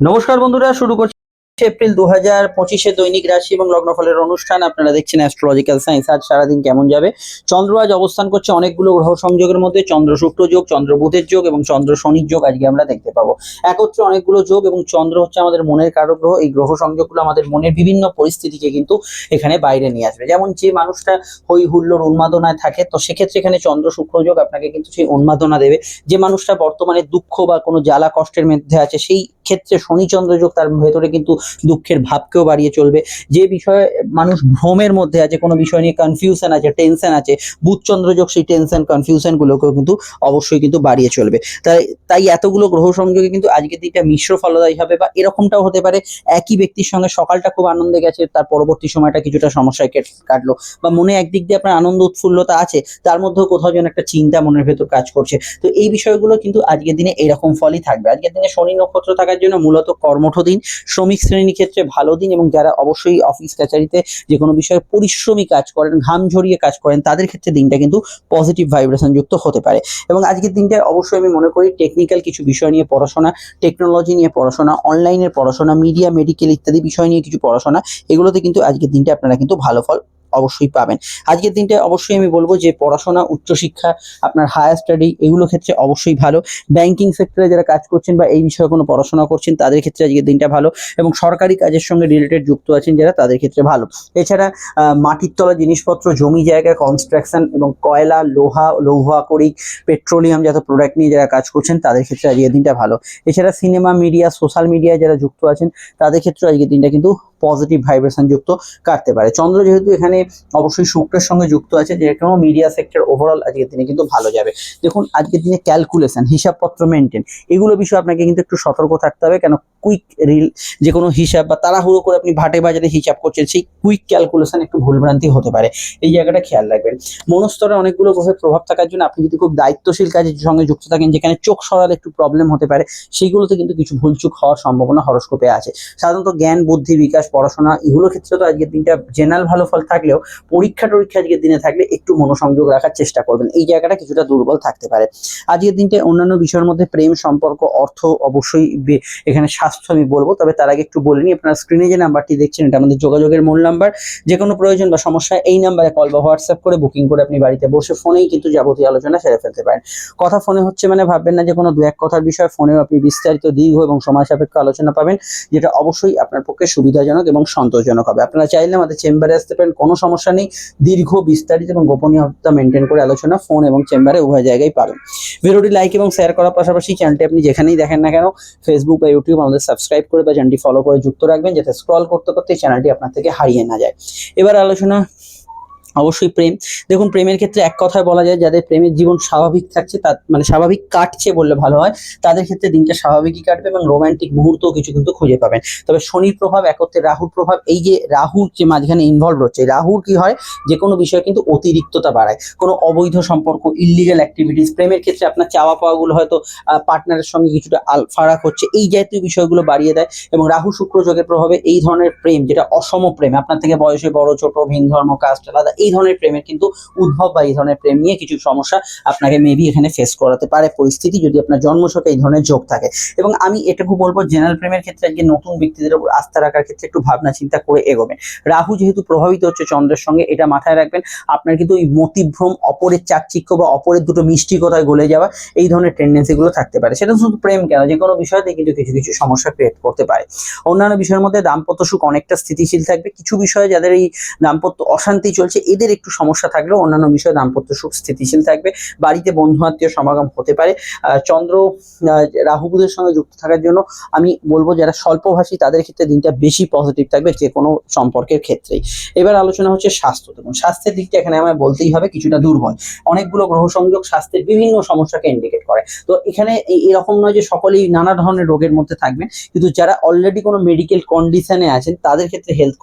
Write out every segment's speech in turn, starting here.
নমস্কার বন্ধুরা, শুরু করছি এপ্রিল দু হাজার পঁচিশে দৈনিক রাশি এবং লগ্নফলের অনুষ্ঠান। আপনারা দেখছেন অ্যাস্ট্রোলজিক্যাল সায়েন্স আজ সারাদিন কেমন যাবে? চন্দ্র আজ অবস্থান করছে অনেকগুলো গ্রহ সংযোগের মধ্যে। চন্দ্র শুক্র যোগ, চন্দ্র বুধের যোগ এবং চন্দ্র শনির যোগ আজকে আমরা দেখতে পাবো। একত্রে অনেকগুলো যোগ এবং চন্দ্র হচ্ছে আমাদের মনের কারক গ্রহ। এই গ্রহ সংযোগগুলো আমাদের মনের বিভিন্ন পরিস্থিতিকে কিন্তু এখানে বাইরে নিয়ে আসবে। যেমন যে মানুষটা হই হুল্লোর উন্মাদনায় থাকে, তো সেক্ষেত্রে এখানে চন্দ্র শুক্র যোগ আপনাকে কিন্তু সেই উন্মাদনা দেবে। যে মানুষটা বর্তমানে দুঃখ বা কোনো জ্বালা কষ্টের মধ্যে আছে, সেই ক্ষেত্রে শনিচন্দ্র যোগ তার ভেতরে কিন্তু দুঃখের ভাবকেও বাড়িয়ে চলবে। যে বিষয়ে মানুষ ভ্রমের মধ্যে আছে, কোনো বিষয় নিয়ে কনফিউশন আছে টেনশন আছে, বুধচন্দ্র যোগ সেই টেনশন কনফিউশন গুলোকেও কিন্তু অবশ্যই কিন্তু বাড়িয়ে চলবে। তাই তাই এতগুলো গ্রহ সংযোগে কিন্তু আজকের দিনটা মিশ্র ফলদায়ী হবে বা এরকমটাও হতে পারে, একই ব্যক্তির সঙ্গে সকালটা খুব আনন্দে গেছে, তার পরবর্তী সময়টা কিছুটা সমস্যায় কেট- কাটলো। বা মনে একদিক দিয়ে আপনার আনন্দ উৎফুল্লতা আছে, তার মধ্যেও কোথাও যেন একটা চিন্তা মনের ভেতর কাজ করছে। তো এই বিষয়গুলো কিন্তু আজকের দিনে এরকম ফলই থাকবে। আজকের দিনে শনি নক্ষত্র থাকার জন্য মূলত কর্মঠ দিন, শ্রমিক শ্রেণির ক্ষেত্রে ভালো দিন এবং যারা অবশ্যই অফিস কাছারিতে যে কোনো বিষয়ে পরিশ্রমী কাজ করেন, ঘাম ঝরিয়ে কাজ করেন, তাদের ক্ষেত্রে দিনটা কিন্তু পজিটিভ ভাইব্রেশন যুক্ত হতে পারে। এবং আজকের দিনটা অবশ্যই আমি মনে করি টেকনিক্যাল কিছু বিষয় নিয়ে পড়াশোনা টেকনোলজি নিয়ে পড়াশোনা অনলাইনের পড়াশোনা মিডিয়া মেডিকেল ইত্যাদি বিষয় নিয়ে কিছু পড়াশোনা, এগুলোতে কিন্তু আজকের দিনটা আপনারা কিন্তু ভালো ফল অবশ্যই পাবেন। আজকের দিনটা অবশ্যই আমি বলব যে পড়াশোনা, উচ্চশিক্ষা, আপনার হায়ার স্টাডি এগুলো ক্ষেত্রে অবশ্যই ভালো। ব্যাংকিং সেক্টরে যারা কাজ করছেন বা এই বিষয়ে কোনো পড়াশোনা করছেন, তাদের ক্ষেত্রে আজকের দিনটা ভালো এবং সরকারি কাজের সঙ্গে রিলেটেড যুক্ত আছেন যারা, তাদের ক্ষেত্রে ভালো। এছাড়া মাটির তলা জিনিসপত্র, জমি জায়গা কনস্ট্রাকশন এবং কয়লা, লোহা, লৌহ আকরিক পেট্রোলিয়াম জাত প্রোডাক্ট নিয়ে যারা কাজ করছেন, তাদের ক্ষেত্রে আজকের দিনটা ভালো। এছাড়া সিনেমা মিডিয়া সোশ্যাল মিডিয়ায় যারা যুক্ত আছেন, তাদের ক্ষেত্রে আজকের দিনটা কিন্তু পজিটিভ ভাইব্রেশন যুক্ত কাটতে পারে। চন্দ্র যেহেতু এখানে অবশ্যই শুক্রের সঙ্গে যুক্ত আছে, যে কোনো মিডিয়া সেক্টর ওভারঅল আজকের দিনে কিন্তু ভালো যাবে। দেখুন, আজকের দিনে ক্যালকুলেশন হিসাবপত্র মেনটেন এগুলো বিষয়ে আপনাকে কিন্তু একটু সতর্ক থাকতে হবে, কেন কুইক রিল যে কোনো হিসাব বা তাড়াহুড়ো করে আপনি ভাটে বাজারে হিসাব করছেন, সেই কুইক ক্যালকুলেশন একটু ভুলভ্রান্তি হতে পারে। এই জায়গাটা খেয়াল রাখবেন। মনস্তরে অনেকগুলো প্রভাব থাকার জন্য আপনি যদি খুব দায়িত্বশীল কাজের সঙ্গে যুক্ত থাকেন, যেখানে চোখ সরালে একটু প্রবলেম হতে পারে, সেইগুলোতে কিন্তু কিছু ভুলচুক হওয়ার সম্ভাবনা হরস্কোপে আছে। সাধারণত জ্ঞান, বুদ্ধি, বিকাশ, পড়াশোনা এগুলো ক্ষেত্রে তো আজকের দিনটা জেনারেল ভালো ফল থাকলেও পরীক্ষা টরীক্ষা আজকের দিনে থাকলে একটু মনোসংযোগ রাখার চেষ্টা করবেন। এই জায়গাটা কিছুটা দুর্বল থাকতে পারে। আজকের দিনটা অন্যান্য বিষয়ের মধ্যে প্রেম, সম্পর্ক, অর্থ অবশ্যই এখানে স্বাস্থ্য আমি বলব, তবে তার আগে একটু বলে নিই, আপনার স্ক্রিনে যে নাম্বারটি দেখছেন, এটা আমাদের যোগাযোগের মূল নাম্বার যে কোনো প্রয়োজন বা সমস্যা, এই নাম্বারে কল বা হোয়াটসঅ্যাপ করে বুকিং করে আপনি বাড়িতে বসে ফোনেই কিন্তু যাবতীয় আলোচনা সেরে ফেলতে পারেন। কথা ফোনে হচ্ছে মানে ভাববেন না যে কোনো দু এক কথার বিষয়, ফোনেও আপনি বিস্তারিত, দীর্ঘ এবং সময় সাপেক্ষ আলোচনা পাবেন, যেটা অবশ্যই আপনার পক্ষে সুবিধাজনক এবং সন্তোষজনক হবে। আপনারা চাইলে আমাদের চেম্বারে আসতে পারেন, কোনো সমস্যা নেই, দীর্ঘ, বিস্তারিত এবং গোপনীয়তা মেনটেন করে আলোচনা ফোন এবং চেম্বারে উভয় জায়গায় পাবেন। ভিডিওটি লাইক এবং শেয়ার করার পাশাপাশি চ্যানেলটি আপনি যেখানেই দেখেন না কেন ফেসবুক বা ইউটিউব আমাদের সাবস্ক্রাইব করে বা চ্যানেলটি ফলো করে যুক্ত রাখবেন, যাতে স্ক্রল করতে করতে চ্যানেলটি আপনার থেকে হারিয়ে না যায়। এবার আলোচনা অবশ্যই প্রেম। দেখুন, প্রেমের ক্ষেত্রে এক কথায় বলা যায়, যাদের প্রেমের জীবন স্বাভাবিক থাকছে, তার মানে স্বাভাবিক কাটছে বললে ভালো হয়, তাদের ক্ষেত্রে দিনটা স্বাভাবিকই কাটবে এবং রোমান্টিক মুহূর্তও কিছু কিন্তু খুঁজে পাবেন। তবে শনির প্রভাব, একত্রে রাহুর প্রভাব, এই যে রাহুর যে মাঝখানে ইনভলভ হচ্ছে রাহুর কি হয়, যে কোনো বিষয়ে কিন্তু অতিরিক্ততা বাড়ায়। কোনো অবৈধ সম্পর্ক ইলিগাল অ্যাক্টিভিটিস প্রেমের ক্ষেত্রে আপনার চাওয়া পাওয়াগুলো হয়তো পার্টনারের সঙ্গে কিছুটা আল, ফারাক হচ্ছে, এই জাতীয় বিষয়গুলো বাড়িয়ে দেয় এবং রাহু শুক্র যোগের প্রভাবে এই ধরনের প্রেম, যেটা অসম প্রেম, আপনার থেকে বয়সে বড়, ছোট, ভিন ধর্ম কাস্ট আলাদা এই ধরনের প্রেমের কিন্তু উদ্ভব বা এই ধরনের প্রেম নিয়ে কিছু সমস্যা আপনাকে মেবি এখানে ফেস করাতে পারে। পরিস্থিতি যদি আপনার জন্মছকে এই ধরনের যোগ থাকে। এবং আমি এটুকু বলব জেনারেল প্রেমের ক্ষেত্রে আজকে নতুন ব্যক্তিদের উপর আস্থা রাখার ক্ষেত্রে একটু ভাবনা চিন্তা করে এগোবেন। রাহু যেহেতু প্রভাবিত হচ্ছে চন্দ্রের সঙ্গে, এটা মাথায় রাখবেন, আপনার কিন্তু ওই মতিভ্রম, অপরের চাকচিক্য বা অপরের দুটো মিষ্টি কথায় গলে যাওয়া, এই ধরনের টেন্ডেন্সিগুলো থাকতে পারে। সেটা শুধু প্রেম কেন, যে কোনো বিষয়তে কিন্তু কিছু কিছু সমস্যা ক্রিয়েট করতে পারে। অন্যান্য বিষয়ের মধ্যে দাম্পত্য সুখ অনেকটা স্থিতিশীল থাকবে। কিছু বিষয়ে যাদের এই দাম্পত্য অশান্তি চলছে এদের একটু সমস্যা থাকলেও অন্যান্য বিষয়ে দাম্পত্য সুখ স্থিতিশীল থাকবে। বাড়িতে বন্ধু আত্মীয় সমাগম হতে পারে। চন্দ্র রাহু বুধের সঙ্গে যুক্ত থাকার জন্য আমি বলব যারা স্বল্পভাষী তাদের ক্ষেত্রে দিনটা বেশি পজিটিভ থাকবে যে কোনো সম্পর্কের ক্ষেত্রেই। এবার আলোচনা হচ্ছে স্বাস্থ্য। দেখুন, স্বাস্থ্যের দিকটা এখানে আমায় বলতেই হবে কিছুটা দুর্বল। অনেকগুলো গ্রহ সংযোগ স্বাস্থ্যের বিভিন্ন সমস্যাকে ইন্ডিকেট করে। তো এখানে এরকম নয় যে সকলেই নানা ধরনের রোগের মধ্যে থাকবেন। কিন্তু যারা অলরেডি কোনো মেডিকেল কন্ডিশনে আছেন, তাদের ক্ষেত্রে হেলথ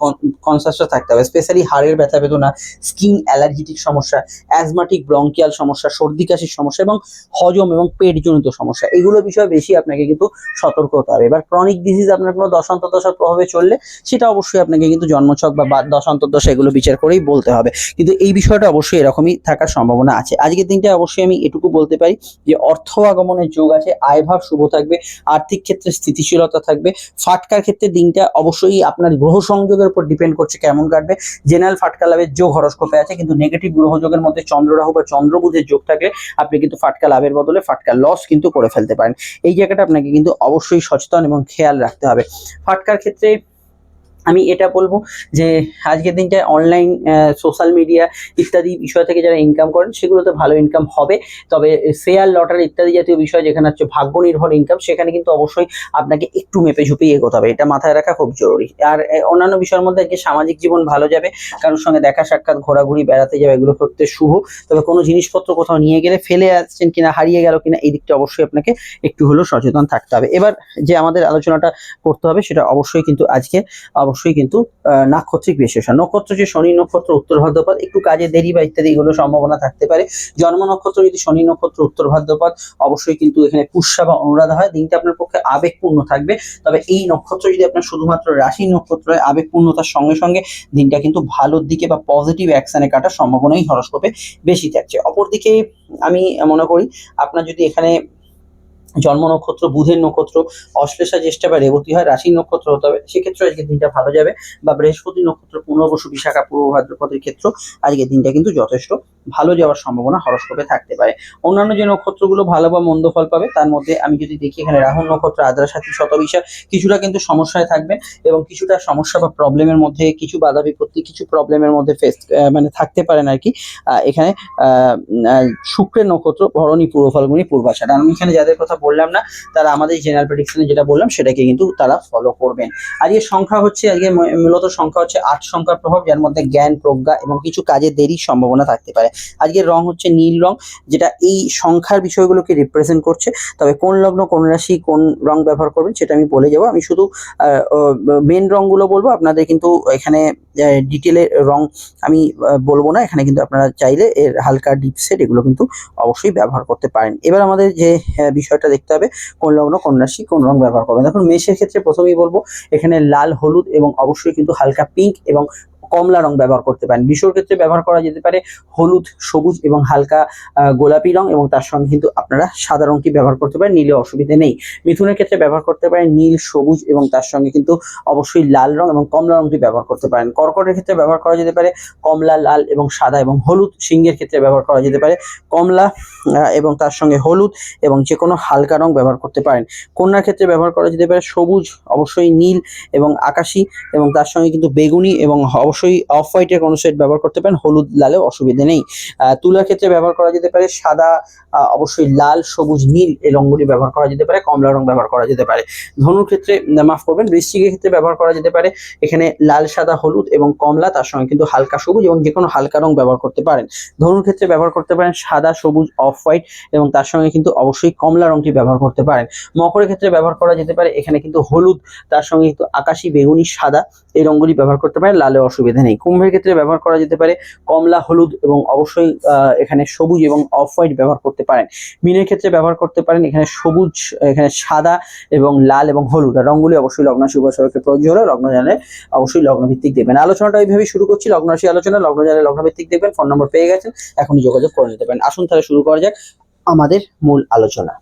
কনসাসটা থাকতে হবে। স্পেশালি হাড়ের ব্যথা বেদনা স্কিন অ্যালার্জিটিক সমস্যা, অ্যাজমাটিক, ব্রঙ্কিয়াল সমস্যা, সর্দি, কাশির সমস্যা এবং হজম এবং পেটজনিত সমস্যা। এগুলো বিষয়ে বেশি আপনাকে কিন্তু সতর্ক হতে হবে। এবার ক্রনিক ডিজিজ আপনার কোনো দশান্তদশার প্রভাবে চললে সেটা অবশ্যই আপনাকে কিন্তু জন্মছক বা দশান্তদশা এগুলো বিচার করেই বলতে হবে। কিন্তু এই বিষয়টা অবশ্যই এরকমই থাকার সম্ভাবনা আছে। আজকের দিনটা অবশ্যই আমি এটুকু বলতে পারি যে অর্থ আগমনের যোগ আছে আয়ভাব শুভ থাকবে, আর্থিক ক্ষেত্রে স্থিতিশীলতা থাকবে, ফাটকার ক্ষেত্রে দিনটা অবশ্যই আপনার গ্রহ সংযোগের উপর ডিপেন্ড করছে কেমন কাটবে জেনারেল ফাটকা লাভের যোগ হরস্কোপে আছে, কিন্তু নেগেটিভ গ্রহযোগের মধ্যে চন্দ্র রাহু বা চন্দ্র বুধের যোগ থাকলে আপনি কিন্তু ফাটকা লাভের বদলে ফাটকা লস কিন্তু করে ফেলতে পারেন। এই জায়গাটা আপনাকে কিন্তু অবশ্যই সচেতন এবং খেয়াল রাখতে হবে। ফাটকার ক্ষেত্রে আমি এটা বলব যে আজকের দিনটায় অনলাইন সোশ্যাল মিডিয়া ইত্যাদি বিষয় থেকে যারা ইনকাম করেন, সেগুলোতে ভালো ইনকাম হবে। তবে শেয়ার লটারি ইত্যাদি জাতীয় বিষয় যেখানে হচ্ছে ভাগ্য নির্ভর ইনকাম সেখানে কিন্তু অবশ্যই আপনাকে একটু মেপে ঝুঁপে এগোতে হবে। এটা মাথায় রাখা খুব জরুরি। আর অন্যান্য বিষয়ের মধ্যে আজকে সামাজিক জীবন ভালো যাবে, কারোর সঙ্গে দেখা, সাক্ষাৎ, ঘোরাঘুরি, বেড়াতে যাবে এগুলো করতে শুভ। তবে কোনো জিনিসপত্র কোথাও নিয়ে গেলে ফেলে আসছেন কিনা, হারিয়ে গেল কিনা, এই দিকটা অবশ্যই আপনাকে একটু হলেও সচেতন থাকতে হবে। এবার যে আমাদের আলোচনাটা করতে হবে, সেটা অবশ্যই কিন্তু আজকে, অবশ্যই কিন্তু আহ, নাক্ষত্রিক বিশেষণ নক্ষত্র যে শনি নক্ষত্র উত্তর ভাদ্রপদ একটু কাজে দেরি বা ইত্যাদি এগুলো সম্ভাবনা থাকতে পারে। জন্ম নক্ষত্র যদি শনি নক্ষত্র উত্তর ভাদ্রপদ অবশ্যই কিন্তু এখানে পুষ্যা বা অনুরাধা হয়। দিনটা আপনার পক্ষে আবেগপূর্ণ থাকবে। তবে এই নক্ষত্র যদি আপনার শুধুমাত্র রাশি নক্ষত্র আবেগপূর্ণতার সঙ্গে সঙ্গে দিনটা কিন্তু ভালোর দিকে বা পজিটিভ অ্যাকশনে কাটার সম্ভাবনাই হরস্কোপে বেশি থাকছে। অপরদিকে আমি মনে করি আপনার যদি এখানে জন্ম নক্ষত্র, বুধের নক্ষত্র, অশ্লেষা জ্যেষ্ঠা বা রেবতী হয় রাশি নক্ষত্র হতে হবে। সেক্ষেত্রে আজকের দিনটা ভালো যাবে। বা বৃহস্পতি নক্ষত্র, পুনর্বসু, বিশাখা, পূর্ব ভাদ্রপদের ক্ষেত্র আজকের দিনটা কিন্তু যথেষ্ট ভালো যাওয়ার সম্ভাবনা হরস্কোপে থাকতে পারে। অন্যান্য যে নক্ষত্রগুলো ভালো বা মন্দ ফল পাবে, তার মধ্যে আমি যদি দেখি এখানে রাহুল নক্ষত্র, আদ্রা সাথী, শতবিশা, কিছুটা কিন্তু সমস্যায় থাকবে এবং কিছুটা সমস্যা বা প্রবলেমের মধ্যে, কিছু বাধা বিপত্তি, কিছু প্রবলেমের মধ্যে ফেস মানে থাকতে পারেন আর কি এখানে শুক্রের নক্ষত্র, ভরণী পূর্ব ফলগুনি পূর্বাষাঢ় আমি এখানে যাদের কথা বললাম না, তারা আমাদের জেনারেল প্রেডিকশনে যেটা বললাম, সেটাকে কিন্তু তারা ফলো করবেন। আজকে সংখ্যা হচ্ছে, আজকে মূলত সংখ্যা হচ্ছে আট সংখ্যার প্রভাব, যার মধ্যে জ্ঞান, প্রজ্ঞা এবং কিছু কাজে দেরির সম্ভাবনা থাকতে পারে। আজকের রং হচ্ছে নীল রং, যেটা এই সংখ্যার বিষয়গুলোকে রিপ্রেজেন্ট করছে। তবে কোন লগ্ন, কোন রাশি, কোন রং ব্যবহার করবেন সেটা আমি বলে যাব। আমি শুধু মেন রংগুলো বলব। আপনাদের কিন্তু এখানে ডিটেলে রং আমি বলব না। এখানে কিন্তু আপনারা চাইলে এর হালকা ডিপ সেট এগুলো কিন্তু অবশ্যই ব্যবহার করতে পারেন। এবার আমাদের যে বিষয়টা দেখতে হবে, কোন লগ্ন, কোন রাশি, কোন রং ব্যবহার করবেন। দেখুন, মেষের ক্ষেত্রে প্রথমেই বলব, এখানে লাল, হলুদ এবং অবশ্যই কিন্তু হালকা পিঙ্ক এবং কমলা রং ব্যবহার করতে পারেন। বিশ্বর ক্ষেত্রে ব্যবহার করা যেতে পারে হলুদ, সবুজ এবং হালকা গোলাপি রং এবং তার সঙ্গে কিন্তু আপনারা সাদা রংটি ব্যবহার করতে পারেন, নীলে অসুবিধা নেই। মিথুনের ক্ষেত্রে ব্যবহার করতে পারেন নীল, সবুজ এবং তার সঙ্গে কিন্তু অবশ্যই লাল রং এবং কমলা রংটি ব্যবহার করতে পারেন। কর্কটের ক্ষেত্রে ব্যবহার করা যেতে পারে কমলা, লাল এবং সাদা এবং হলুদ সিংহের ক্ষেত্রে ব্যবহার করা যেতে পারে কমলা এবং তার সঙ্গে হলুদ এবং যে কোনো হালকা রং ব্যবহার করতে পারেন। কন্যার ক্ষেত্রে ব্যবহার করা যেতে পারে সবুজ, অবশ্যই নীল এবং আকাশি এবং তার সঙ্গে কিন্তু বেগুনি এবং অবশ্যই অফ হোয়াইটের কোনো সেট ব্যবহার করতে পারেন, হলুদ, লালেও অসুবিধা নেই। তুলার ক্ষেত্রে ব্যবহার করা যেতে পারে সাদা অবশ্যই লাল, সবুজ, নীল এই রঙগুলি ব্যবহার করা যেতে পারে, কমলা রং ব্যবহার করা যেতে পারে। ধনুর ক্ষেত্রে মাফ করবেন, বৃশ্চিকের ক্ষেত্রে ব্যবহার করা যেতে পারে। এখানে লাল, সাদা, হলুদ এবং কমলা, তার সঙ্গে কিন্তু হালকা সবুজ এবং যে কোনো হালকা রং ব্যবহার করতে পারেন। ধনুর ক্ষেত্রে ব্যবহার করতে পারেন সাদা, সবুজ অফ হোয়াইট এবং তার সঙ্গে কিন্তু অবশ্যই কমলা রংটি ব্যবহার করতে পারেন। মকরের ক্ষেত্রে ব্যবহার করা যেতে পারে, এখানে কিন্তু হলুদ, তার সঙ্গে কিন্তু আকাশি, বেগুনি, সাদা এই রঙগুলি ব্যবহার করতে পারেন লালে অসুবিধা নেই। কুম্ভের ক্ষেত্রে ব্যবহার করা যেতে পারে কমলা, হলুদ এবং অবশ্যই এখানে সবুজ এবং অফ হোয়াইট ব্যবহার করতে পারেন। মিনের ক্ষেত্রে ব্যবহার করতে পারেন এখানে সবুজ, এখানে সাদা এবং লাল এবং হলুদ। আর রঙগুলি অবশ্যই লগ্নাশি উপাসকের প্রয়োজন হলে লগ্ন জানে অবশ্যই লগ্নভিত্তিক দেবেন আলোচনাটা এইভাবেই শুরু করছি। লগ্নরাশি আলোচনা, লগ্ন জানে লগ্নভিত্তিক দেখবেন। ফোন নম্বর পেয়ে গেছেন, এখনই যোগাযোগ করে নিতে পারেন। আসুন তাহলে শুরু করা যাক আমাদের মূল আলোচনা।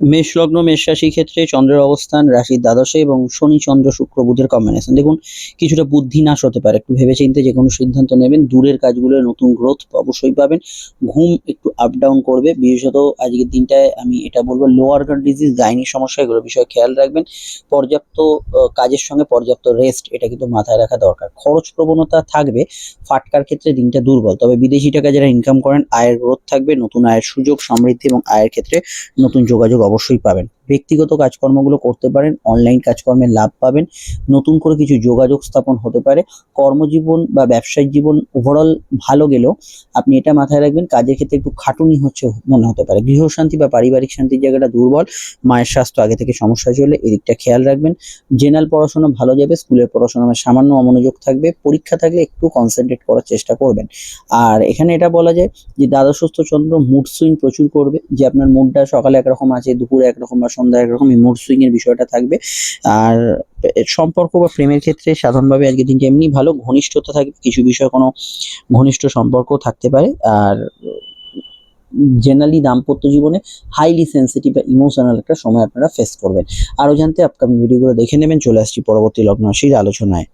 মেষ লগ্ন মেষ রাশির ক্ষেত্রে চন্দ্রের অবস্থান, রাশির দ্বাদশে এবং শনি, চন্দ্র, শুক্র, বুধের কম্বিনেশন দেখুন, কিছুটা বুদ্ধি নাশ হতে পারে। একটু ভেবেচিন্তে যে কোনো সিদ্ধান্ত নেবেন। দূরের কাজগুলো, নতুন গ্রোথ অবশ্যই পাবেন। ঘুম একটু আপ ডাউন করবে। বিশেষত আজকের দিনটায় আমি এটা বলব লোয়ার গার্ড ডিজিজ গাইনিক সমস্যা এগুলো বিষয়ে খেয়াল রাখবেন। পর্যাপ্ত কাজের সঙ্গে পর্যাপ্ত রেস্ট এটা কিন্তু মাথায় রাখা দরকার। খরচ প্রবণতা থাকবে। ফাটকার ক্ষেত্রে দিনটা দুর্বল। তবে বিদেশি টাকা যারা ইনকাম করেন, আয়ের গ্রোথ থাকবে। নতুন আয়ের সুযোগ, সমৃদ্ধি এবং আয়ের ক্ষেত্রে নতুন যোগাযোগ অবশ্যই পাবেন। ব্যক্তিগত কাজকর্মগুলো করতে পারেন অনলাইন কাজকর্মে লাভ পাবেন, নতুন করে কিছু যোগাযোগ স্থাপন হতে পারে, কর্মজীবন বা ব্যবসায়িক জীবন ওভারঅল ভালো গেলেও আপনি এটা মাথায় রাখবেন, কাজের ক্ষেত্রে একটু খাটুনি হচ্ছে মনে হতে পারে। গৃহশান্তি বা পারিবারিক শান্তির জায়গাটা দুর্বল, মায়ের স্বাস্থ্য আগে থেকে সমস্যা চলে এদিকটা খেয়াল রাখবেন। জেনারেল পড়াশোনা ভালো যাবে স্কুলের পড়াশোনা সামান্য অমনোযোগ থাকবে, পরীক্ষা থাকলে একটু কনসেন্ট্রেট করার চেষ্টা করবেন। আর এখানে এটা বলা যায় যে দ্বাদশস্থ চন্দ্র মুড সুইং প্রচুর করবে, যে আপনার মুডটা সকালে একরকম আছে, দুপুরে একরকম বা সন্ধ্যায় একরকম মুড সুইং এর বিষয়টা থাকবে। আর সম্পর্ক বা প্রেমের ক্ষেত্রে সাধারণভাবে আজকের দিনটা এমনি ভালো, ঘনিষ্ঠতা থাকবে, কিছু বিষয় কোনো ঘনিষ্ঠ সম্পর্ক থাকতে পারে। আর জেনারেলি দাম্পত্য জীবনে হাইলি সেন্সিটিভ বা ইমোশনাল একটা সময় আপনারা ফেস করবেন। আরও জানতে আপকামিং ভিডিওগুলো দেখে নেবেন। চলে আসছি পরবর্তী লগ্ন আলোচনায়।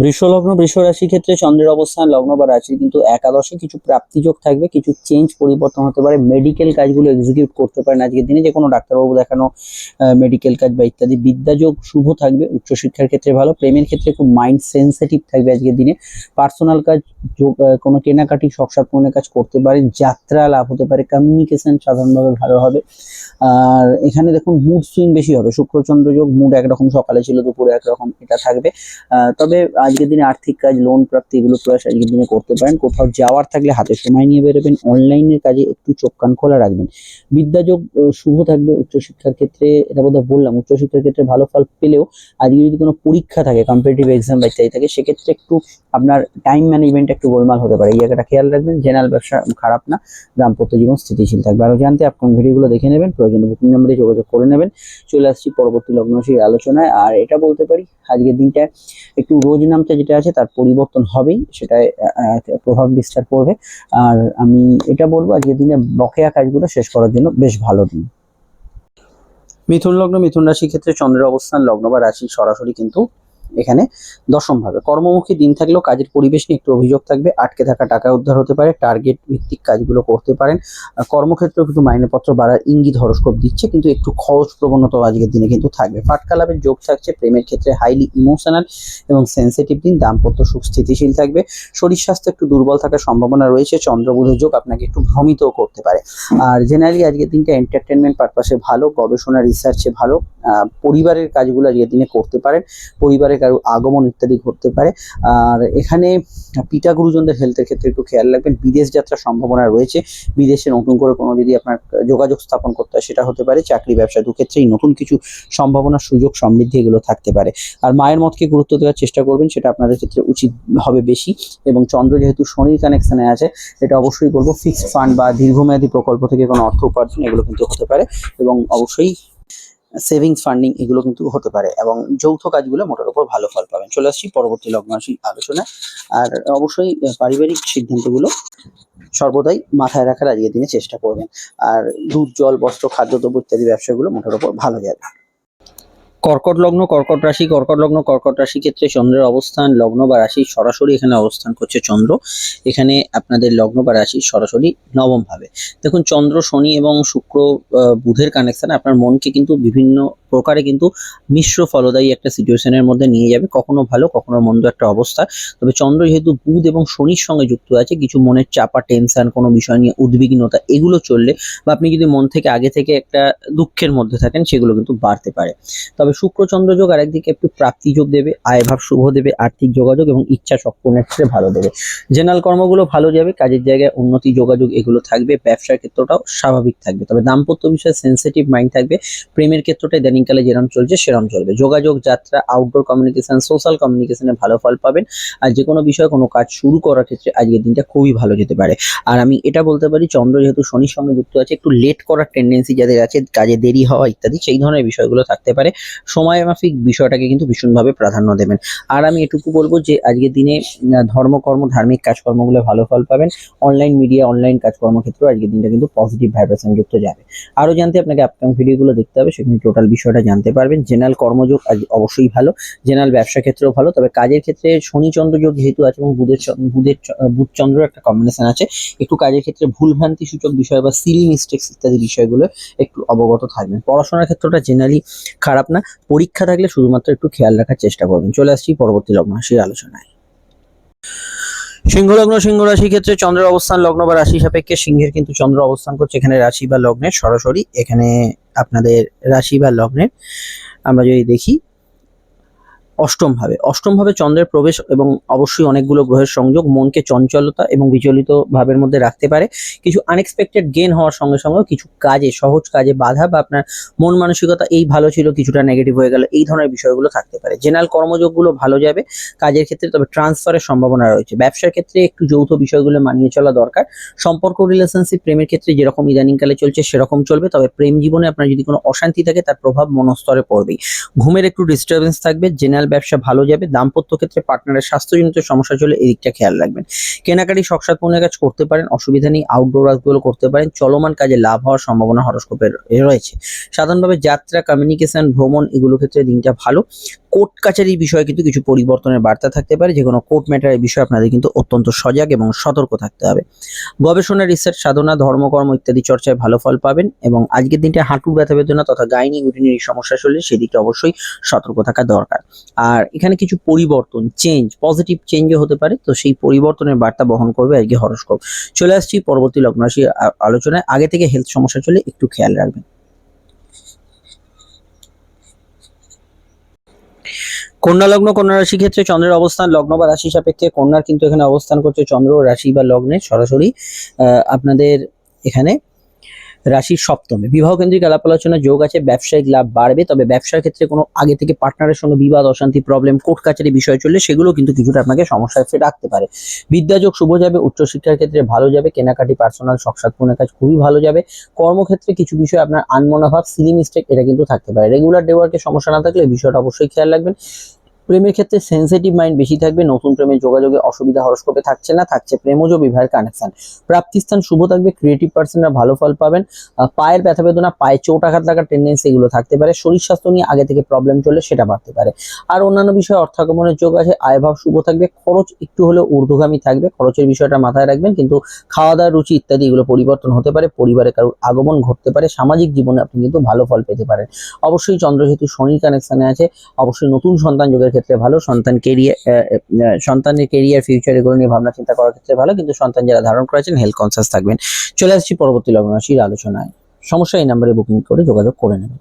বৃষ লগ্ন বৃষ রাশির ক্ষেত্রে চন্দ্রের অবস্থান, লগ্ন বা রাশির কিন্তু একাদশে কিছু প্রাপ্তিযোগ থাকবে, কিছু চেঞ্জ পরিবর্তন হতে পারে মেডিকেল কাজগুলো এক্সিকিউট করতে পারেন আজকের দিনে যে কোনো ডাক্তারবাবু দেখানো মেডিকেল কাজ বা ইত্যাদি বিদ্যাযোগ শুভ থাকবে, উচ্চশিক্ষার ক্ষেত্রে ভালো, প্রেমের ক্ষেত্রে খুব মাইন্ড সেন্সিটিভ থাকবে আজকের দিনে পার্সোনাল কাজ, যোগ কোনো কেনাকাটি শখসাদ পূরণের কাজ করতে পারেন যাত্রা লাভ হতে পারে কমিউনিকেশন সাধারণভাবে ভালো হবে, আর এখানে দেখুন মুড সুইং বেশি হবে শুক্রচন্দ্র যোগ মুড একরকম, সকালে ছিল, দুপুরে একরকম, এটা থাকবে তবে আজকের দিনে আর্থিক কাজ লোন প্রাপ্তি এগুলো প্রয়াস আজকের দিনে করতে পারেন। কোথাও যাওয়ার থাকলে হাতে সময় নিয়ে বেরোবেন। অনলাইনের কাজে একটু চোখ কান খোলা রাখবেন। বিদ্যাযোগ শুভ থাকবে উচ্চশিক্ষার ক্ষেত্রে। এটা বোধহয় বললাম, উচ্চশিক্ষার ক্ষেত্রে ভালো ফল পেলেও আজকে যদি কোনো পরীক্ষা থাকে কম্পিটিটিভ এক্সাম বা ইত্যাদি থাকে, সেক্ষেত্রে একটু আপনার টাইম ম্যানেজমেন্ট একটু গোলমাল হতে পারে। এই জায়গাটা খেয়াল রাখবেন জেনারেল ব্যবসা খারাপ না, দাম্পত্য জীবন স্থিতিশীল থাকবে। আরও জানতে আপনি ভিডিওগুলো দেখে নেবেন প্রয়োজনীয় বুকিং নাম্বারে যোগাযোগ করে নেবেন। চলে আসছি পরবর্তী লগ্নশীল আলোচনায়। আর এটা বলতে পারি, আজকের দিনটা একটু রোজ নামটা যেটা আছে তার পরিবর্তন হবেই সেটাই আহ, প্রভাব বিস্তার করবে। আর আমি এটা বলব আজকের দিনে বকেয়া কাজগুলো শেষ করার জন্য বেশ ভালো দিন। মিথুন লগ্ন মিথুন রাশির ক্ষেত্রে চন্দ্রের অবস্থান লগ্ন বা রাশি সরাসরি কিন্তু এখানে দশম ভাবে। কর্মমুখী দিন থাকলেও কাজের পরিবেশ নিয়ে একটু অভিযোগ থাকবে। আটকে থাকা টাকা উদ্ধার হতে পারে টার্গেট ভিত্তিক কাজগুলো করতে পারেন। কর্মক্ষেত্রেও কিন্তু মাইনেপত্র বাড়ার ইঙ্গিত হরস্কোপ দিচ্ছে, কিন্তু একটু খরচ প্রবণতা আজকের দিনে কিন্তু থাকবে। ফাটকা লাভের যোগ থাকছে, প্রেমের ক্ষেত্রে হাইলি ইমোশনাল এবং সেন্সিটিভ দিন, দাম্পত্য সুখ স্থিতিশীল থাকবে। শরীর স্বাস্থ্য একটু দুর্বল থাকার সম্ভাবনা রয়েছে চন্দ্রবুধের যোগ আপনাকে একটু ভ্রমিতও করতে পারে। আর জেনারেলি আজকের দিনটা এন্টারটেনমেন্ট পারপাসে ভালো, গবেষণা রিসার্চে ভালো পরিবারের কাজগুলো আজকের দিনে করতে পারেন। পরিবারে কারও আগমন ইত্যাদি ঘটতে পারে। আর এখানে পিতা গুরুজনদের হেলথের ক্ষেত্রে একটু খেয়াল রাখবেন, বিদেশ যাত্রার সম্ভাবনা রয়েছে। বিদেশে নতুন করে কোনো যদি আপনার যোগাযোগ স্থাপন করতে হয়, সেটা হতে পারে চাকরি, ব্যবসা দুক্ষেত্রেই নতুন কিছু সম্ভাবনা, সুযোগ সমৃদ্ধি এগুলো থাকতে পারে। আর মায়ের মতকে গুরুত্ব দেওয়ার চেষ্টা করবেন, সেটা আপনাদের ক্ষেত্রে উচিত হবে বেশি। এবং চন্দ্র যেহেতু শনির কানেকশানে আছে, এটা অবশ্যই বলব ফিক্সড ফান্ড বা দীর্ঘমেয়াদী প্রকল্প থেকে কোনো অর্থ উপার্জন এগুলো কিন্তু হতে পারে। এবং অবশ্যই সেভিংস ফান্ডিং এগুলো কিন্তু হতে পারে এবং যৌথ কাজগুলো মোটের উপর ভালো ফল পাবেন। চলে আসছি পরবর্তী লগ্নাশী আলোচনা আর অবশ্যই পারিবারিক সিদ্ধান্তগুলো সর্বদাই মাথায় রাখার আজকের দিনে চেষ্টা করবেন। আর দুধ, জল, বস্ত্র, খাদ্যদ্রব্য ইত্যাদি ব্যবসাগুলো মোটার উপর ভালো যাবে। কর্কট লগ্ন, কর্কট রাশি, কর্কট লগ্ন, কর্কট রাশি ক্ষেত্রে চন্দ্রের অবস্থান, লগ্ন বা রাশি সরাসরি এখানে অবস্থান করছে চন্দ্র। এখানে আপনাদের লগ্ন বা রাশি সরাসরি নবম ভাবে। দেখুন, চন্দ্র, শনি এবং শুক্র বুধের কানেকশন আপনার মনকে কিন্তু বিভিন্ন প্রকারে কিন্তু মিশ্র ফলদায়ী একটা সিচুয়েশনের মধ্যে নিয়ে যাবে। কখনো ভালো, কখনো মন্দ একটা অবস্থা। তবে চন্দ্র যেহেতু বুধ এবং শনির সঙ্গে যুক্ত আছে, কিছু মনের চাপা টেনশন কোনো বিষয় নিয়ে উদ্বিগ্নতা এগুলো চললে বা আপনি যদি মন থেকে আগে থেকে একটা দুঃখের মধ্যে থাকেন, সেগুলো কিন্তু বাড়তে পারে। তবে শুক্র চন্দ্র যোগ আর একদিকে একটু প্রাপ্তি যোগ দেবে আয়ভাব শুভ দেবে, আর্থিক যোগাযোগ এবং ইচ্ছা সম্পূর্ণের ক্ষেত্রে ভালো দেবে। জেনারেল কর্মগুলো ভালো যাবে, কাজের জায়গায় উন্নতি যোগাযোগ এগুলো থাকবে, ব্যবসার ক্ষেত্রটাও স্বাভাবিক থাকবে। তবে দাম্পত্য বিষয়ে সেন্সিটিভ মাইন্ড থাকবে, প্রেমের ক্ষেত্রটা ইদানিংকালে যেরম চলছে সেরম চলবে। যোগাযোগ, যাত্রা আউটডোর কমিউনিকেশন সোশ্যাল কমিউনিকেশনে ভালো ফল পাবেন। আর যে কোনো বিষয়ে কোনো কাজ শুরু করার ক্ষেত্রে আজকের দিনটা খুবই ভালো যেতে পারে। আর আমি এটা বলতে পারি, চন্দ্র যেহেতু শনির সঙ্গে যুক্ত আছে, একটু লেট করার টেন্ডেন্সি যাদের আছে, কাজে দেরি হওয়া ইত্যাদি, সেই ধরনের বিষয়গুলো থাকতে পারে। সময় মাফিক বিষয়টাকে কিন্তু ভীষণভাবে প্রাধান্য দেবেন। আর আমি এটুকু বলব যে, আজকের দিনে ধর্মকর্ম ধার্মিক কাজকর্মগুলো ভালো ফল পাবেন। অনলাইন মিডিয়া অনলাইন কাজকর্ম ক্ষেত্রেও আজকের দিনটা কিন্তু পজিটিভ ভাইব্রেশন যুক্ত যাবে। আরও জানতে আপনাকে আপকামিং ভিডিওগুলো দেখতে হবে, সেখানে টোটাল বিষয়টা জানতে পারবেন। জেনারেল কর্মযোগ আজ অবশ্যই ভালো জেনারেল ব্যবসা ক্ষেত্রেও ভালো। তবে কাজের ক্ষেত্রে শনি চন্দ্র যোগ যেহেতু আছে এবং বুধের বুধের বুধ চন্দ্র একটা কম্বিনেশন আছে, একটু কাজের ক্ষেত্রে ভুলভ্রান্তি সূচক বিষয় বা সিলি মিস্টেক্স ইত্যাদি বিষয়গুলো একটু অবগত থাকবেন। পড়াশোনার ক্ষেত্রটা জেনারেলি খারাপ না। পরীক্ষা থাকলে শুধুমাত্র একটু খেয়াল রাখার চেষ্টা করবেন। চলে আসছি পরবর্তী লগ্ন রাশির আলোচনায়। সিংহ লগ্ন সিংহ রাশি ক্ষেত্রে চন্দ্রের অবস্থান লগ্ন বা রাশি সাপেক্ষে। সিংহের কিন্তু চন্দ্র অবস্থান করছে এখানে রাশি বা লগ্নের সরাসরি। এখানে আপনাদের রাশি বা লগ্নের আমরা যদি দেখি অষ্টম ভাবে অষ্টম ভাবে চন্দ্রের প্রবেশ এবং অবশ্যই অনেকগুলো গ্রহের সংযোগ মনকে চঞ্চলতা এবং বিচলিত ভাবের মধ্যে রাখতে পারে। কিছু আনএক্সপেক্টেড গেন হওয়ার সঙ্গে সঙ্গে কিছু কাজে, সহজ কাজে বাধা বা আপনার মন মানসিকতা এই ভালো ছিল, কিছুটা নেগেটিভ হয়ে গেল, এই ধরনের বিষয়গুলো থাকতে পারে। জেনারেল কর্মযোগগুলো ভালো যাবে, কাজের ক্ষেত্রে তবে ট্রান্সফারের সম্ভাবনা রয়েছে। ব্যবসার ক্ষেত্রে একটু যৌথ বিষয়গুলো মানিয়ে চলা দরকার। সম্পর্ক রিলেশনশিপ প্রেমের ক্ষেত্রে যেরকম ইদানিংকালে চলছে সেরকম চলবে, তবে প্রেম জীবনে আপনার যদি কোনো অশান্তি থাকে, তার প্রভাব মনস্তরে পড়বেই। ঘুমের একটু ডিস্টারবেন্স থাকবে জেনারেল ব্যবসা ভালো যাবে, দাম্পত্য ক্ষেত্রে পার্টনারের স্বাস্থ্যজনিত সমস্যা চলে এদিকটা খেয়াল রাখবেন। কেনাকাটি শখসাদ পণ্যের কাজ করতে পারেন, অসুবিধা নেই আউটডোর কাজগুলো করতে পারেন, চলমান কাজে লাভ হওয়ার সম্ভাবনা হরস্কোপের রয়েছে। সাধারণভাবে যাত্রা কমিউনিকেশন ভ্রমণ এগুলো ক্ষেত্রে দিনটা ভালো। কোর্ট কাছারির বিষয়ে কিন্তু কিছু পরিবর্তনের বার্তা থাকতে পারে যে কোনো কোর্ট ম্যাটারের বিষয়ে আপনাদের কিন্তু অত্যন্ত সজাগ এবং সতর্ক থাকতে হবে। গবেষণা রিসার্চ সাধনা ধর্মকর্ম ইত্যাদি চর্চায় ভালো ফল পাবেন এবং আজকের দিনটা হাঁটুর ব্যথা বেদনা তথা গাইনি ইউরিনারি সমস্যা চললে সেদিকে অবশ্যই সতর্ক থাকা দরকার। আর এখানে কিছু পরিবর্তন চেঞ্জ পজিটিভ চেঞ্জও হতে পারে। তো সেই পরিবর্তনের বার্তা বহন করবে আজকে হরস্কোপ। চলে আসছি পরবর্তী লগ্ন রাশি আলোচনায়। আগে থেকে হেলথ সমস্যা চলে একটু খেয়াল রাখবেন। কন্যা লগ্ন, কন্যা রাশি ক্ষেত্রে চন্দ্রের অবস্থান, লগ্ন বা রাশি সাপেক্ষে কন্যার কিন্তু এখানে অবস্থান করছে চন্দ্র, রাশি বা লগ্নে সরাসরি। আপনাদের এখানে রাশির সপ্তমে। বিবাহ কেন্দ্রিক আলাপ আলোচনা যোগ আছে, ব্যবসায়িক লাভ বাড়বে, তবে ব্যবসার ক্ষেত্রে কোনো আগে থেকে পার্টনারের সঙ্গে বিবাদ, অশান্তি প্রবলেম কোর্ট কাছারি বিষয় চললে সেগুলো কিন্তু কিছুটা আপনাকে সমস্যায় ফেলে রাখতে পারে। বিদ্যাযোগ শুভ যাবে, উচ্চশিক্ষার ক্ষেত্রে ভালো যাবে, কেনাকাটি পার্সোনাল শখসাৎপূর্ণের কাজ খুবই ভালো যাবে। কর্মক্ষেত্রে কিছু বিষয় আপনার আনমনোভাব সিলি মিস্টেক এটা কিন্তু থাকতে পারে। রেগুলার ডেওয়ার্কে সমস্যা না থাকলে বিষয়টা অবশ্যই খেয়াল রাখবেন। প্রেমের ক্ষেত্রে সেন্সিটিভ মাইন্ড বেশি থাকবে, নতুন প্রেমের যোগাযোগে অসুবিধা হরস্কোপে থাকছে না, থাকছে প্রেমজ বিবাহের কানেকশন প্রাপ্তিস্থান শুভ থাকবে ক্রিয়েটিভ পার্সনরা ভালো ফল পাবেন। পায়ের ব্যথা বেদনা, পায়ে চোট আঘাত লাগার টেন্ডেন্সি এগুলো থাকতে পারে। শরীর স্বাস্থ্য নিয়ে আগে থেকে প্রবলেম চললে সেটা বাড়তে পারে। আর অন্যান্য বিষয়ে অর্থাগমনের যোগ আছে, আয়ভাব শুভ থাকবে, খরচ একটু হলেও ঊর্ধ্বগামী থাকবে। খরচের বিষয়টা মাথায় রাখবেন, কিন্তু খাওয়া দাওয়ার রুচি ইত্যাদি এগুলো পরিবর্তন হতে পারে, পরিবারে কারোর আগমন ঘটতে পারে, সামাজিক জীবনে আপনি কিন্তু ভালো ফল পেতে পারেন। অবশ্যই চন্দ্র যেহেতু শনির কানেকশনে আছে, অবশ্যই নতুন সন্তান যোগের ক্ষেত্রে ভালো, সন্তান কেরিয়ার সন্তানের কেরিয়ার ফিউচার এগুলো নিয়ে ভাবনা চিন্তা করার ক্ষেত্রে ভালো, কিন্তু সন্তান যারা ধারণ করেছেন হেলথ কনসিয়াস থাকবেন। চলে আসছি পরবর্তী লগ্ন রাশির আলোচনায়। সমস্যা এই নাম্বারে বুকিং করে যোগাযোগ করে নেবেন।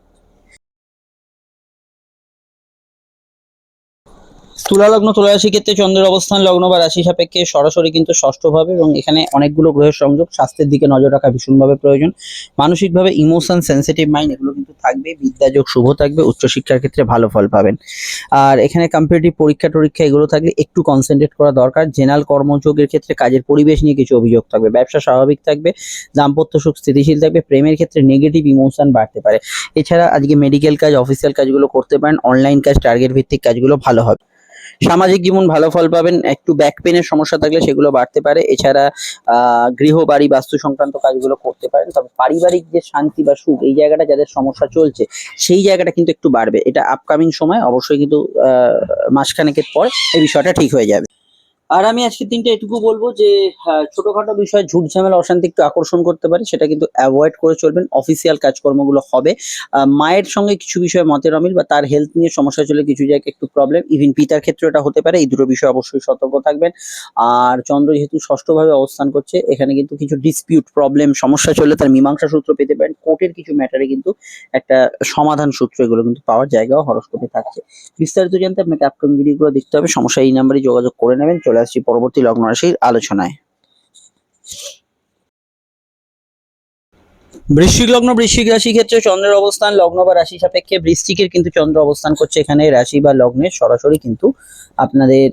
তুলা লগ্ন তুলা ক্ষেত্রে চন্দ্রের অবস্থান লগ্ন বা রাশি সাপেক্ষে সরাসরি কিন্তু ষষ্ঠ ভাবে এবং এখানে অনেকগুলো গ্রহের সংযোগ, স্বাস্থ্যের দিকে নজর রাখা ভীষণভাবে প্রয়োজন। মানসিকভাবে ইমোশন সেন্সিটিভ মাইন্ড এগুলো কিন্তু থাকবে, বিদ্যাযোগ শুভ থাকবে, উচ্চশিক্ষার ক্ষেত্রে ভালো ফল পাবেন। আর এখানে কম্পিটিটিভ পরীক্ষা টরীক্ষা এগুলো থাকলে একটু কনসেন্ট্রেট করা দরকার। জেনারেল কর্মযোগের ক্ষেত্রে কাজের পরিবেশ নিয়ে কিছু অভিযোগ থাকবে, ব্যবসা স্বাভাবিক থাকবে, দাম্পত্য সুখ স্থিতিশীল থাকবে, প্রেমের ক্ষেত্রে নেগেটিভ ইমোশন বাড়তে পারে। এছাড়া আজকে মেডিকেল কাজ অফিসিয়াল কাজগুলো করতে পারেন অনলাইন কাজ টার্গেট ভিত্তিক কাজগুলো ভালো হবে। সামাজিক জীবন ভালো ফল পাবেন, একটু ব্যাক পেনের সমস্যা থাকলে সেগুলো বাড়তে পারে। এছাড়া গৃহ বাড়ি, বাস্তু সংক্রান্ত কাজগুলো করতে পারেন। তবে পারিবারিক যে শান্তি বা সুখ, এই জায়গাটা যাদের সমস্যা চলছে, সেই জায়গাটা কিন্তু একটু বাড়বে। এটা আপকামিং সময়, অবশ্যই কিন্তু মাসখানেকের পর এই বিষয়টা ঠিক হয়ে যাবে। আর আমি আজকের দিনটা এটুকু বলব যে আহ, ছোটখাটো বিষয় ঝুট ঝামেলা অশান্তি একটু আকর্ষণ করতে পারে সেটা কিন্তু অ্যাভয়েড করে চলবেন। অফিসিয়াল কাজকর্মগুলো হবে। মায়ের সঙ্গে কিছু বিষয়ে মতের অমিল বা তার হেলথ নিয়ে সমস্যা চলে কিছু জায়গায় একটু প্রবলেম ইভিন পিতার ক্ষেত্রে এটা হতে পারে এই দুটো বিষয়ে অবশ্যই সতর্ক থাকবেন। আর চন্দ্র যেহেতু ষষ্ঠভাবে অবস্থান করছে এখানে কিন্তু কিছু ডিসপিউট প্রবলেম সমস্যা চলে তার মীমাংসা সূত্র পেতে পারেন। কোর্টের কিছু ম্যাটারে কিন্তু একটা সমাধান সূত্র এগুলো কিন্তু পাওয়ার জায়গাও হরস হরস্কোপে থাকছে। বিস্তারিত জানতে আপনাকে আপকামিং ভিডিওগুলো দেখতে হবে। সমস্যা এই নাম্বারে যোগাযোগ করে নেবেন চলে আসছি পরবর্তী লগ্ন রাশির আলোচনায়। বৃশ্চিক লগ্ন, বৃশ্চিক রাশি ক্ষেত্রে চন্দ্রের অবস্থান, লগ্ন বা রাশি সাপেক্ষে বৃশ্চিকের কিন্তু চন্দ্র অবস্থান করছে এখানে। রাশি বা লগ্নে সরাসরি কিন্তু আপনাদের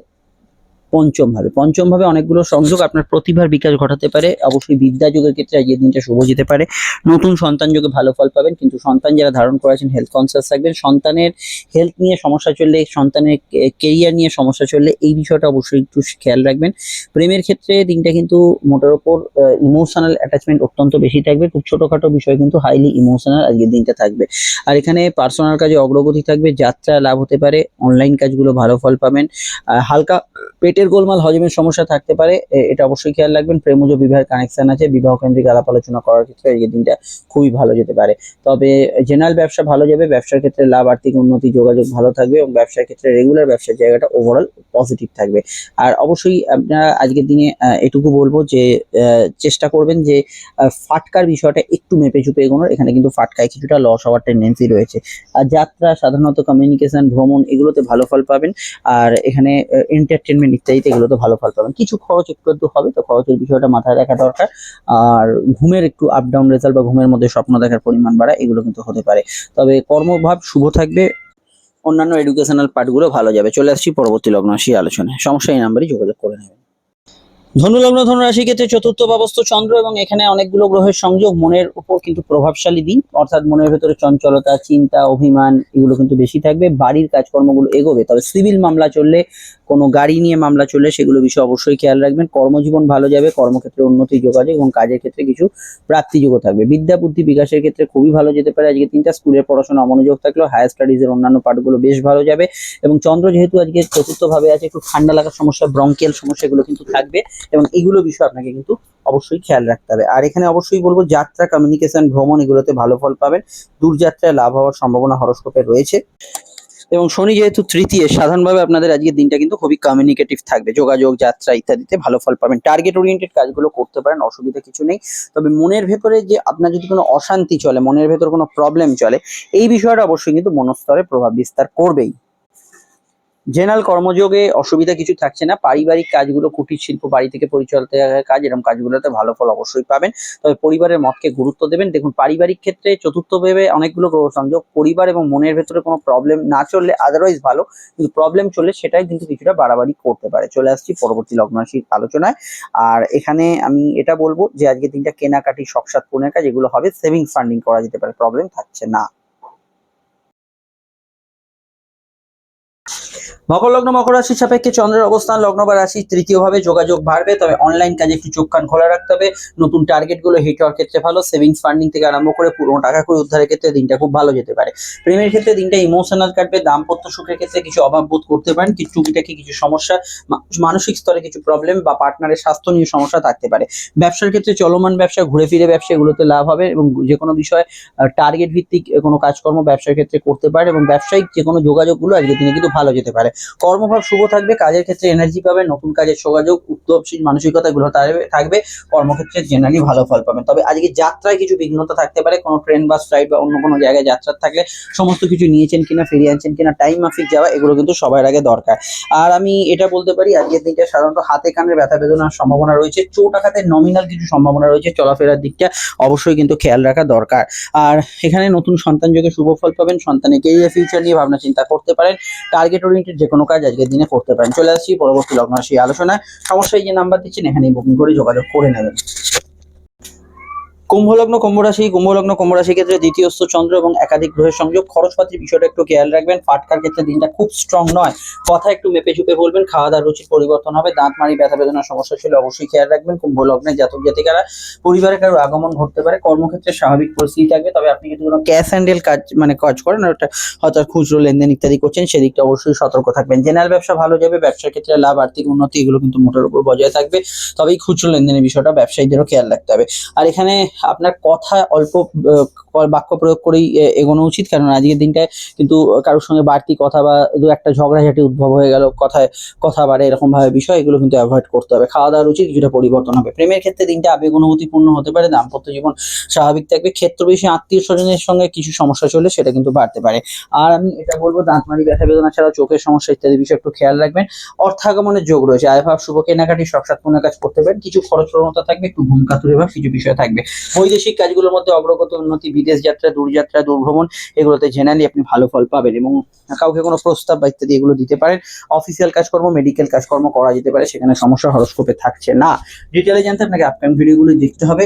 পঞ্চম ভাবে পঞ্চম ভাবে অনেকগুলো সংযোগ আপনার প্রতিভার বিকাশ ঘটাতে পারে। অবশ্যই বিদ্যা যুগের ক্ষেত্রে আজকের দিনটা শুভ যেতে পারে। নতুন সন্তান যোগে ভালো ফল পাবেন, কিন্তু সন্তান যারা ধারণ করেছেন হেলথ কনসিয়াস থাকবেন। সন্তানের হেলথ নিয়ে সমস্যা চললে, সন্তানের কেরিয়ার নিয়ে সমস্যা চললে এই বিষয়টা অবশ্যই একটু খেয়াল রাখবেন। প্রেমের ক্ষেত্রে দিনটা কিন্তু মোটের ওপর ইমোশনাল অ্যাটাচমেন্ট অত্যন্ত বেশি থাকবে। খুব ছোটখাটো বিষয়, কিন্তু হাইলি ইমোশনাল আজকের দিনটা থাকবে। আর এখানে পার্সোনাল কাজে অগ্রগতি থাকবে, যাত্রা লাভ হতে পারে অনলাইন কাজগুলো ভালো ফল পাবেন। হালকা পেটে পেটের গোলমাল, হজমের সমস্যা থাকতে পারে এটা অবশ্যই খেয়াল রাখবেন। প্রেমজ বিবাহের কানেকশন আছে বিবাহ কেন্দ্রিক আলাপ আলোচনা করার ক্ষেত্রে এই দিনটা খুবই ভালো যেতে পারে। তবে জেনারেল ব্যবসা ভালো যাবে, ব্যবসার ক্ষেত্রে লাভ, আর্থিক উন্নতি, যোগাযোগ ভালো থাকবে এবং ব্যবসার ক্ষেত্রে রেগুলার ব্যবসার জায়গাটা ওভারঅল পজিটিভ থাকবে। আর অবশ্যই আপনারা আজকের দিনে এটুকু বলব যে চেষ্টা করবেন যে ফাটকার বিষয়টা একটু মেপে চুপে এগোনোর, এখানে কিন্তু ফাটকায় কিছুটা লস হওয়ার টেন্ডেন্সি রয়েছে। আর যাত্রা, সাধারণত কমিউনিকেশন ভ্রমণ, এগুলোতে ভালো ফল পাবেন। আর এখানে এন্টারটেনমেন্ট ইত্যাদিতে এগুলোতে ভালো ফল পাবেন। কিছু খরচ একটু একটু হবে তো খরচের বিষয়টা মাথায় রাখা দরকার। আর ঘুমের একটু আপ ডাউন রেজাল্ট বা ঘুমের মধ্যে স্বপ্ন দেখার পরিমাণ বাড়া, এগুলো কিন্তু হতে পারে। তবে কর্মভাব শুভ থাকবে, অন্যান্য এডুকেশনাল পার্টগুলো ভালো যাবে। চলে আসছি পরবর্তী লগ্ন সেই আলোচনায়। সমস্যা এই নাম্বারে যোগাযোগ করে নেবেন। ধনুলগ্ন ধনুরাশি ক্ষেত্রে চতুর্থ ভাবস্থ চন্দ্র এবং এখানে অনেকগুলো গ্রহের সংযোগ, মনের উপর কিন্তু প্রভাবশালী দিন অর্থাৎ মনের ভেতরে চঞ্চলতা, চিন্তা, অভিমান, এগুলো কিন্তু বেশি থাকবে। বাড়ির কাজকর্মগুলো এগোবে। তবে সিভিল মামলা চললে, কোনো গাড়ি নিয়ে মামলা চললে সেগুলো বিষয়ে অবশ্যই খেয়াল রাখবেন। কর্মজীবন ভালো যাবে, কর্মক্ষেত্রে উন্নতি, যোগাযোগ এবং কাজের ক্ষেত্রে কিছু প্রাপ্তিযোগ্য থাকবে। বিদ্যা, বুদ্ধি বিকাশের ক্ষেত্রে খুবই ভালো যেতে পারে। আজকে তিনটা, স্কুলের পড়াশোনা অমনোযোগ থাকলেও হায়ার স্টাডিজের অন্যান্য পার্টগুলো বেশ ভালো যাবে। এবং চন্দ্র যেহেতু আজকে চতুর্থ ভাবে আছে, একটু ঠান্ডা লাগার সমস্যা ব্রঙ্কিয়াল সমস্যাগুলো কিন্তু থাকবে। এবং এগুলো বিষয় আপনাকে কিন্তু অবশ্যই খেয়াল রাখতে হবে। আর এখানে অবশ্যই বলব, যাত্রা কমিউনিকেশন ভ্রমণ, এগুলোতে ভালো ফল পাবেন। দূরযাত্রায় লাভ হওয়ার সম্ভাবনা হরস্কোপে রয়েছে। এবং শনি যেহেতু তৃতীয়, সাধারণভাবে আপনাদের আজকের দিনটা কিন্তু খুবই কমিউনিকেটিভ থাকবে। যোগাযোগ, যাত্রা ইত্যাদিতে ভালো ফল পাবেন। টার্গেট ওরিয়েন্টেড কাজগুলো করতে পারেন, অসুবিধা কিছু নেই। তবে মনের ভেতরে যে আপনার যদি কোনো অশান্তি চলে, মনের ভেতর কোনো প্রবলেম চলে, এই বিষয়টা অবশ্যই কিন্তু মনস্তরে প্রভাব বিস্তার করবেই। জেনারেল কর্মযোগে অসুবিধা কিছু থাকছে না। পারিবারিক কাজগুলো, কুটির শিল্প, বাড়ি থেকে পরিচালিত কাজ, এরকম কাজগুলোতে ভালো ফল অবশ্যই পাবেন। তবে পরিবারের মতকে গুরুত্ব দেবেন। দেখুন, পারিবারিক ক্ষেত্রে চতুর্থ ভেবে অনেকগুলো সংযোগ, পরিবার এবং মনের ভেতরে কোনো প্রবলেম না চললে আদারওয়াইজ ভালো। কিন্তু প্রবলেম চললে সেটাই কিন্তু কিছুটা বাড়াবাড়ি করতে পারে। চলে আসছি পরবর্তী লগ্ন রাশির আলোচনায়। আর এখানে আমি এটা বলব যে, আজকে দিনটা কেনাকাটি শখসাত পূর্ণের কাজ, এগুলো হবে। সেভিংস ফান্ডিং করা যেতে পারে। প্রবলেম থাকছে না। মকর লগ্ন, মকর রাশির সাপেক্ষে চন্দ্রের অবস্থান, লগ্ন বা রাশি তৃতীয় ভাবে যোগাযোগ বাড়বে, তবে অনলাইন কাজে একটু চোখ কান খোলা রাখতে হবে। নতুন টার্গেটগুলো হিট হওয়ার ক্ষেত্রে ভালো সেভিংস ফান্ডিং থেকে আরম্ভ করে পুরোনো টাকা করে উদ্ধারের ক্ষেত্রে দিনটা খুব ভালো যেতে পারে। প্রেমের ক্ষেত্রে দিনটা ইমোশনাল কাটবে, দাম্পত্য সুখের ক্ষেত্রে কিছু অভাব বোধ করতে পারেন কিছু টুকিটাকি কিছু সমস্যা মানসিক স্তরে কিছু প্রবলেম বা পার্টনারের স্বাস্থ্য নিয়ে সমস্যা থাকতে পারে। ব্যবসার ক্ষেত্রে চলমান ব্যবসা, ঘুরে ফিরে ব্যবসা, এগুলোতে লাভ হবে এবং যে কোনো বিষয়ে টার্গেট ভিত্তিক কোনো কাজকর্ম ব্যবসার ক্ষেত্রে করতে পারে এবং ব্যবসায়িক যে কোনো যোগাযোগগুলো আজকে দিনে কিন্তু ভালো যেতে পারে। কর্মভাব শুভ থাকবে, কাজের ক্ষেত্রে এনার্জি পাবে, নতুন কাজের যোগাযোগ, উদ্যোগশীল মানসিকতা এগুলো থাকবে- কর্মক্ষেত্রে জেনারেলি ভালো ফল পাবেন। তবে আজকে যাত্রায় কিছু বিঘ্নতা থাকতে পারে, কোনো ট্রেন বা ফ্লাইট বা অন্য কোনো জায়গায় যাত্রা থাকলে সমস্ত কিছু নিয়েছেন কিনা, ফিরিয়ে আনছেন কিনা টাইম মাফিক যাওয়া, এগুলো কিন্তু সবার আগে দরকার। আর আমি এটা বলতে পারি, আজকের দিনটা সাধারণত হাতে কানের ব্যথা বেদনার সম্ভাবনা রয়েছে, চোট আঘাতের নমিনাল কিছু সম্ভাবনা রয়েছে, চলাফেরার দিকটা অবশ্যই কিন্তু খেয়াল রাখা দরকার। আর এখানে নতুন সন্তান যোগে শুভ ফল পাবেন সন্তানের কেরিয়ার ফিউচার নিয়ে ভাবনা চিন্তা করতে পারেন টার্গেট ওরিয়েন্টেড যে কোনো কাজ আজকের দিনে করতে পারেন। চলে আসছি পরবর্তী লগ্ন রাশি আলোচনায়। সমস্যায় যে নাম্বার দিচ্ছেন, এখানেই বুকিং করে যোগাযোগ করে নেবেন। কুম্ভলগ্ন কুম্ভ রাশি কুম্ভলগ্ন কুম্ভ রাশির ক্ষেত্রে দ্বিতীয়স্থ চন্দ্র এবং একাধিক গ্রহের সংযোগ। খরচপাতির বিষয়টা একটু খেয়াল রাখবেন। ফাটকার ক্ষেত্রে দিনটা খুব স্ট্রং নয়। কথা একটু মেপে চুপে বলবেন। খাওয়া দাওয়ার রুচির পরিবর্তন হবে। দাঁত মারি ব্যথা, বেদনার সমস্যা ছিল অবশ্যই খেয়াল রাখবেন। কুম্ভ লগ্নের জাতক জাতিকারা পরিবারে কারও আগমন ঘটতে পারে। কর্মক্ষেত্রে স্বাভাবিক পরিস্থিতি থাকবে। তবে আপনি যদি কোনো ক্যাশ হ্যান্ডেল কাজ মানে কাজ করেন, ওটা হয়তো খুচরো লেনদেন ইত্যাদি করছেন, সেদিকটা অবশ্যই সতর্ক থাকবেন। জেনারেল ব্যবসা ভালো যাবে। ব্যবসার ক্ষেত্রে লাভ, আর্থিক উন্নতি, এগুলো কিন্তু মোটের উপর বজায় থাকবে। তবেই খুচরো লেনদেনের বিষয়টা ব্যবসায়ীদেরও খেয়াল রাখতে হবে। আর এখানে আপনার কথা অল্প আহ, বাক্য প্রয়োগ করেই এগোনো উচিত। কারণ আজকের দিনটায় কিন্তু কারোর সঙ্গে বাড়তি কথা বা দু একটা ঝগড়াঝাটি উদ্ভব হয়ে গেল, কথায় কথা বাড়ে এরকম ভাবে বিষয়, এগুলো কিন্তু অ্যাভয়েড করতে হবে। খাওয়া দাওয়ার উচিত, কিছুটা পরিবর্তন হবে। প্রেমের ক্ষেত্রে দিনটা আবেগ অনুভূতিপূর্ণ হতে পারে, দাম্পত্য জীবন স্বাভাবিক থাকবে, ক্ষেত্র বেশি আত্মীয় স্বজনের সঙ্গে কিছু সমস্যা চলে সেটা কিন্তু বাড়তে পারে। আর আমি এটা বলব, দাঁতমারি, ব্যথা বেদনা ছাড়াও চোখের সমস্যা ইত্যাদি বিষয় একটু খেয়াল রাখবেন। অর্থাগমনের যোগ রয়েছে আয়ভাব শুভ, কেনাকাটি কোনো কাজ করতে পারেন। কিছু খরচ প্রবণতা থাকবে, একটু ভূমিকা তুলে ভাব কিছু বিষয় থাকবে। বৈদেশিক কাজগুলোর মধ্যে অগ্রগত, উন্নতি বিদেশ যাত্রা দূরযাত্রা দূরভ্রমণ, এগুলোতে জেনারেলি আপনি ভালো ফল পাবেন এবং কাউকে কোনো প্রস্তাব বা ইত্যাদি এগুলো দিতে পারেন। অফিসিয়াল কাজকর্ম মেডিকেল কাজকর্ম করা যেতে পারে, সেখানে সমস্যা হরস্কোপে থাকছে না। ডিটেলে জানতে আপনাকে আপকামিং ভিডিওগুলো দেখতে হবে।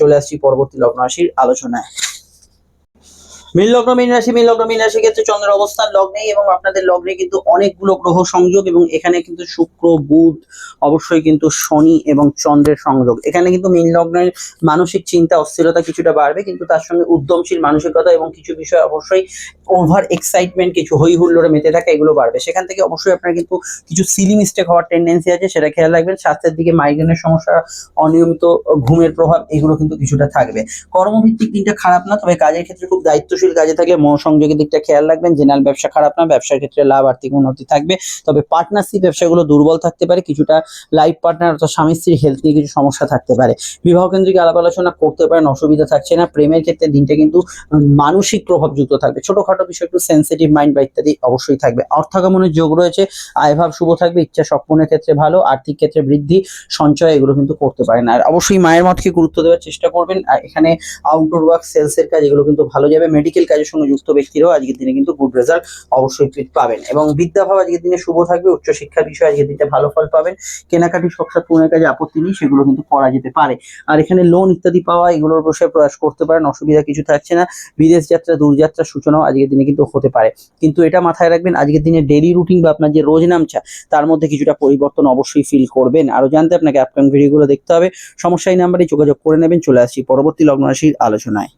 চলে আসছি পরবর্তী লগ্ন রাশির আলোচনায়। মীন লগ্ন, মীন রাশি, মীন লগ্ন, মীন রাশির ক্ষেত্রে চন্দ্রের অবস্থান লগ্নেই এবং আপনাদের লগ্নে কিন্তু অনেকগুলো গ্রহ সংযোগ এবং এখানে কিন্তু শুক্র, বুধ, অবশ্যই কিন্তু শনি এবং চন্দ্রের সংযোগ। এখানে কিন্তু মীন লগ্নের মানসিক চিন্তা, অস্থিরতা কিছুটা বাড়বে, কিন্তু তার সঙ্গে উদ্যমশীল মানসিকতা এবং কিছু বিষয় অবশ্যই ওভার এক্সাইটমেন্ট কিছু হই হুল্লোড়ে মেতে থাকা এগুলো বাড়বে। সেখান থেকে অবশ্যই আপনার কিন্তু কিছু সিলি মিস্টেক হওয়ার টেন্ডেন্সি আছে, সেটা খেয়াল রাখবেন। স্বাস্থ্যের দিকে মাইগ্রেনের সমস্যা, অনিয়মিত ঘুমের প্রভাব এগুলো কিন্তু কিছুটা থাকবে। কর্মভিত্তিক দিনটা খারাপ না, তবে কাজের ক্ষেত্রে খুব দায়িত্বশীল কাজে থাকলে মনোসংযোগের দিকটা খেয়াল রাখবেন জেনারেল ব্যবসা খারাপ না, ব্যবসার ক্ষেত্রে লাভ আর্থিক উন্নতি থাকবে। তবে পার্টনারশিপ ব্যবসাগুলো দুর্বল থাকতে পারে, কিছুটা লাইফ পার্টনার অর্থাৎ স্বামী স্ত্রীর হেলথ নিয়ে কিছু সমস্যা থাকতে পারে। বিবাহ কেন্দ্রিক আলাপ আলোচনা করতে পারেন, অসুবিধা থাকছে না। প্রেমের ক্ষেত্রে দিনটা কিন্তু মানসিক প্রভাবযুক্ত থাকবে। ছোটখাটো বিষয় একটু সেন্সিটিভ মাইন্ড বা ইত্যাদি অবশ্যই থাকবে। অর্থাগমনের যোগ রয়েছে, আয়ভাব শুভ থাকবে, ইচ্ছা সম্পূর্ণের ক্ষেত্রে ভালো, আর্থিক ক্ষেত্রে বৃদ্ধি, সঞ্চয় এগুলো কিন্তু করতে পারেন। আর অবশ্যই মায়ের মতকে গুরুত্ব দেওয়ার চেষ্টা করবেন। এখানে আউটডোর ওয়ার্ক সেলস এর কাজ এগুলো কিন্তু ভালো যাবে। মেডিকেল কাজের সঙ্গে যুক্ত ব্যক্তিরাও আজকের দিনে কিন্তু গুড রেজাল্ট অবশ্যই পাবেন। এবং বিদ্যাভাব আজকের দিনে শুভ থাকবে উচ্চশিক্ষা বিষয়ে আজকের দিনটা ভালো ফল পাবেন। কেনাকাটি শখসাত পূরণের কাজে আপত্তি নেই, সেগুলো কিন্তু করা যেতে পারে। আর এখানে লোন ইত্যাদি পাওয়া, এগুলোর বসে প্রয়াস করতে পারেন, অসুবিধা কিছু থাকছে না। বিদেশ যাত্রা দূরযাত্রার সূচনাও আজকের দিনে কিন্তু হতে পারে। কিন্তু এটা মাথায় রাখবেন, আজকের দিনে ডেলি রুটিন বা আপনার যে রোজ নামছা তার মধ্যে কিছুটা পরিবর্তন অবশ্যই ফিল করবেন। আরও জানতে আপনাকে আপকামিং ভিডিওগুলো দেখতে হবে। সমস্যা এই নাম্বারে যোগাযোগ করে নেবেন, চলে আসছি পরবর্তী লগ্ন রাশির আলোচনায়।